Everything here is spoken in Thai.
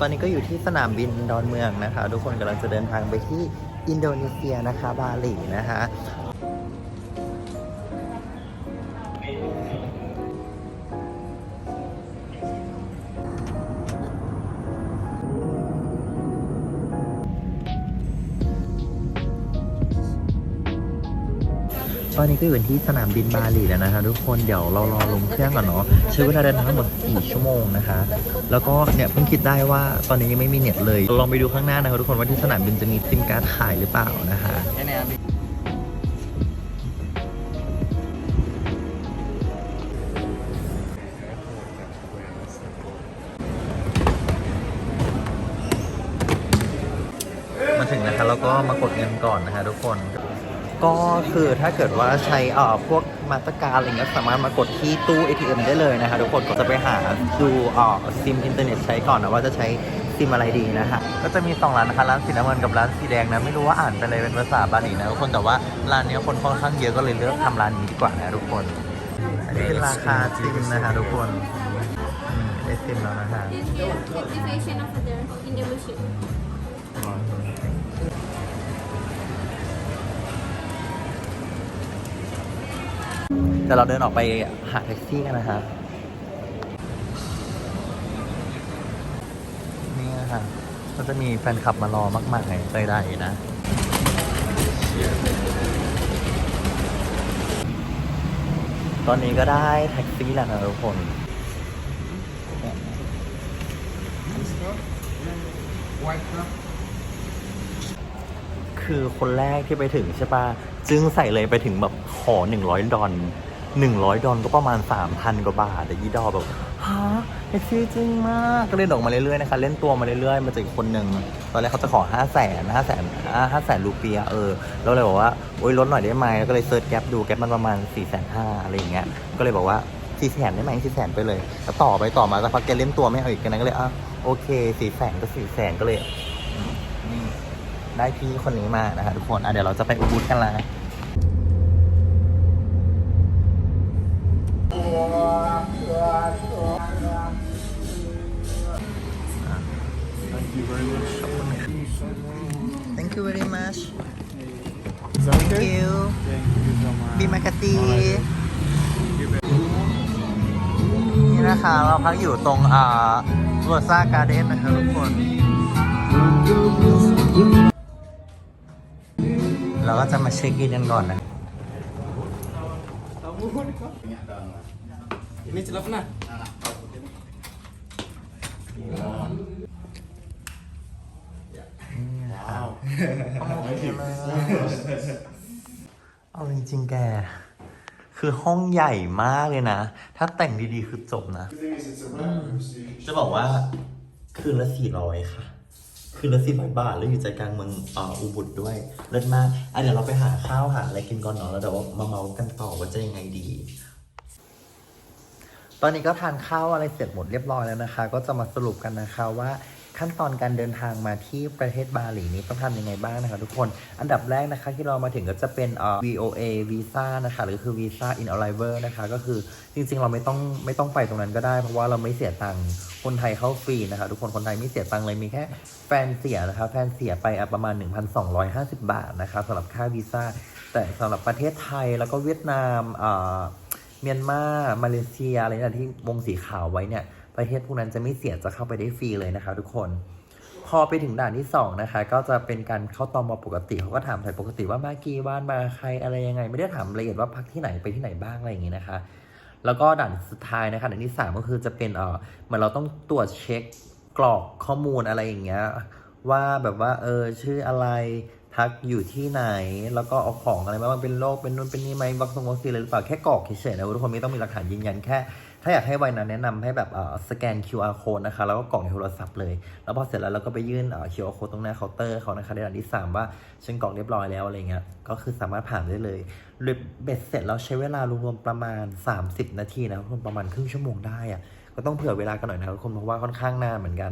ตอนนี้ก็อยู่ที่สนามบินดอนเมืองนะคะ ทุกคนกำลังจะเดินทางไปที่อินโดนีเซียนะคะ บาหลีนะคะ ตอนนี้ก็อยู่ที่สนามบินบาหลีแล้วนะคะทุกคนเดี๋ยวเรารอลงเครื่องก่อนเนาะใช้เวลาเดินทางทั้งหมด4ชั่วโมงนะคะ แล้วก็เนี่ยเพิ่งคิดได้ว่าตอนนี้ยังไม่มีเน็ตเลยลองไปดูข้างหน้านะคะทุกคนว่าที่สนามบินจะมีซิมการ์ดขายหรือเปล่านะคะมาถึงนะคะแล้วก็มากดเงินก่อนนะคะทุกคน ก็คือถ้าเกิดว่าใช้เอ่อพวกมาตรการอะไรเงี้ยสามารถมากดที่ตู้ ATM ได้เลยนะคะทุกคนก็จะไปหาดูเอ่อซิมอินเทอร์เน็ตใช้ก่อนนะว่าจะใช้ซิมอะไรดีนะคะก็จะมีสองร้านนะคะร้านสีน้ำเงินกับร้านสีแดงนะไม่รู้ว่าอ่านเป็นอะไรเป็นภาษาบาหลีนะทุกคนแต่ว่าร้านเนี้ยคนค่อนข้างเยอะก็เลยเลือกทำร้านนี้ดีกว่านะทุกคนอันนี้เป็นราคาซิมนะคะทุกคนอืมได้ซิมแล้วนะคะ This is activation of the in the machine. เราเดินออกไปหาแท็กซี่กันนะฮะนี่นะฮะก็จะมีแฟนคลับมารอมากมายใจได้นะตอนนี้ก็ได้แท็กซี่แล้วนะทุกคนคือคนแรกที่ไปถึงใช่ปะจึงใส่เลยไปถึงแบบขอหนึ่งร้อยดอล หนึ่งร้อยดอลก็ประมาณสามพันกว่าบาทแต่ยี่ดอลแบบฮะแท็กซี่จริงมากก็เล่นออกมาเรื่อยๆนะคะ เล่นตัวมาเรื่อยๆ มาจากอีกคนหนึ่งตอนแรกเขาจะขอห้าแสนห้าแสนห้าแสนรูเปียเออแล้วเลยบอกว่าโอ๊ยลดหน่อยได้ไหมแล้วก็เลยเซิร์ชแก๊ปดูแก๊ปมันประมาณ4ี่แสนห้าอะไรอย่างเงี้ยก็เลยบอกว่าสี่แสนได้ไหมสี่แสนไปเลยแล้วต่อไปต่อมาสักพักแกเล่นตัวไม่เอาอีกกันนั้นก็เลยอะโอเคสี่แสนก็สี่แสนก็เลยได้พี่คนนี้มานะคะทุกคนอะเดี๋ยวเราจะไปอุบูธกันละ ขอบคุณค่ะ Thank you very much Thank you บีมากาตีนี่นะคะเราพักอยู่ตรงอ่าโรซ่าการ์เด้นนะคะทุกคน เราก็จะมาเช็คอินกันก่อนนะ Ini celana. เอ จริงๆแก คือห้องใหญ่มากเลยนะ ถ้าแต่งดีๆคือจบนะ จะบอกว่า คืนละสี่ร้อยค่ะ คืนละสี่ร้อยบาท แล้วอยู่ใจกลางเมืองอ่าอุบุตด้วย เลิศมากอะเดี๋ยวเราไปหาข้าวหาอะไรกินก่อนเนาะแล้วเดี๋ยวมาเมาส์กันต่อว่าจะยังไงดี ตอนนี้ก็ทานข้าวอะไรเสร็จหมดเรียบร้อยแล้วนะคะ ก็จะมาสรุปกันนะคะว่า ขั้นตอนการเดินทางมาที่ประเทศบาหลีนี้ต้องทำยังไงบ้างนะคะทุกคน อันดับแรกนะคะที่เรามาถึงก็จะเป็นเอ่อ VOA Visa นะคะหรือคือ Visa in Arrival นะคะ ก็คือจริงๆ เราไม่ต้องไม่ต้องไปตรงนั้นก็ได้ เพราะว่าเราไม่เสียตังค์คนไทยเข้าฟรีนะคะทุกคนคนไทยไม่เสียตังค์เลยมีแค่แฟนเสียนะคะแฟนเสียไปประมาณ 1,250 บาทนะคะสำหรับค่าวีซ่าแต่สำหรับประเทศไทยแล้วก็เวียดนามเอ่อเมียนมา มาเลเซียอะไรนี่ยที่วงสีขาวไว้เนี่ย ประเทศพวกนั้นจะไม่เสียจะเข้าไปได้ฟรีเลยนะคะทุกคน พอไปถึงด่านที่2นะคะก็จะเป็นการเข้าตอมอปกติเขาก็ถามถ่ายปกติว่ามากี่วันมาใครอะไรยังไง ไม่ได้ถามละเอียดว่าพักที่ไหนไปที่ไหนบ้างอะไรอย่างงี้นะคะ แล้วก็ด่านสุดท้ายนะคะด่านที่ 3 ก็คือจะเป็นเออเหมือนเราต้องตรวจเช็คกรอกข้อมูลอะไรอย่างเงี้ยว่าแบบว่าเออชื่ออะไรพักอยู่ที่ไหนแล้วก็เอาของอะไรมาบ้างเป็นโรคเป็นนู่นเป็นนี่ไหมวัคซีนวัคซีนอะไรหรือเปล่าแค่กรอกเฉยๆนะทุกคนไม่ต้องมีหลักฐานยืนยันแค่าอยากให้ไวนะแนะนำให้แบบสแกน QR code นะคะ แล้วก็กล่องในโทรศัพท์เลย แล้วพอเสร็จแล้วเราก็ไปยื่น QR code ตรงหน้าเคาน์เตอร์เขานะคะในด่านที่ 3 ว่าฉันกล่องเรียบร้อยแล้วอะไรเงี้ยก็คือสามารถผ่านได้เลยหรือเบ็ดเสร็จแล้วใช้เวลารวมๆประมาณ 30 นาทีนะคนประมาณครึ่งชั่วโมงได้อะก็ต้องเผื่อเวลากันหน่อยนะทุกคนเพราะว่าค่อนข้างนานเหมือนกัน